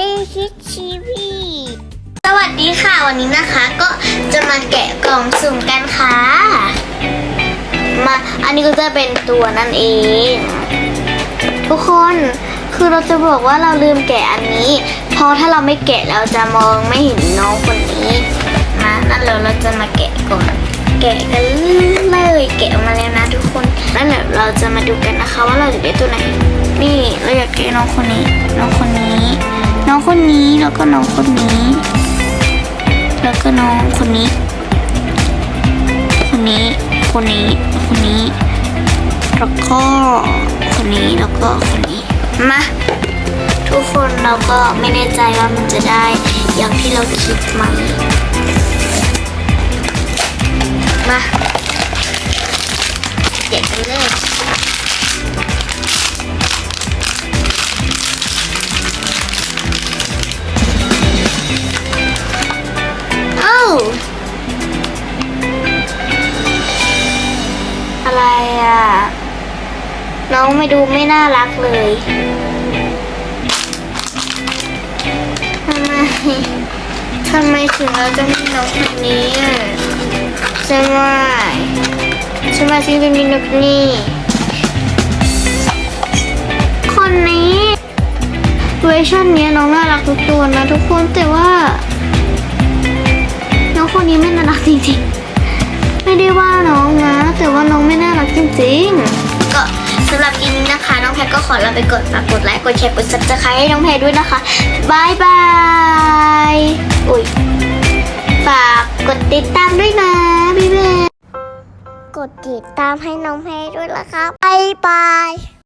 รี่คิดชีวีสวัสดีค่ะวันนี้นะคะ ก็จะมาแกะกล่องสุ่มกันค่ะ มาอันนี้ก็จะเป็นตัวนั่นเอง ทุกคนคือเราจะบอกว่าเราลืมแกะอันนี้ เพราะถ้าเราไม่แกะเราจะมองไม่เห็นน้องคนนี้มานั่นแล้วเราจะมาแกะก่อนแกะกันเลยแกะออกมาแล้วนะทุกคนแล้วเดี๋ยวเราจะมาดูกันนะคะ ว่าเราจะได้ตัวไหนนี่เราอยากแกะน้องคนนี้ น้องคนนี้ น้องคนนี้แล้วก็น้องคนนี้ แล้วก็น้องคนนี้ คนนี้ คนนี้ คนนี้ แล้วก็คนนี้แล้วก็คนนี้ มา ทุกคนเราก็ไม่แน่ใจว่ามันจะได้อย่างที่เราคิดไหมมาเด็กกันเลย อะไรอะ น้องไม่ดูไม่น่ารักเลยทำไมทำไมถึงเราจะมีน้องคนนี้อะใช่ไหมใช่ไหมที่จะมีน้องคนนี้คนนี้เวอร์ชันนี้น้องน่ารักทุกตัวนะทุกคนแต่ว่า น้องคนนี้ไม่น่ารักจริงๆไม่ได้ว่าน้องนะ แต่ว่าน้องไม่น่า จริง ก็สำหรับคลินี้นะคะ น้องแพทก็ขอลาไปก่อนฝากกดไลค์กดแชร์กดซับสไครให้น้องแพทด้วยนะคะบายบายอุ้ยฝากกดติดตามด้วยนะพี่เบกดติดตามให้น้องแพทด้วยละครับบายบาย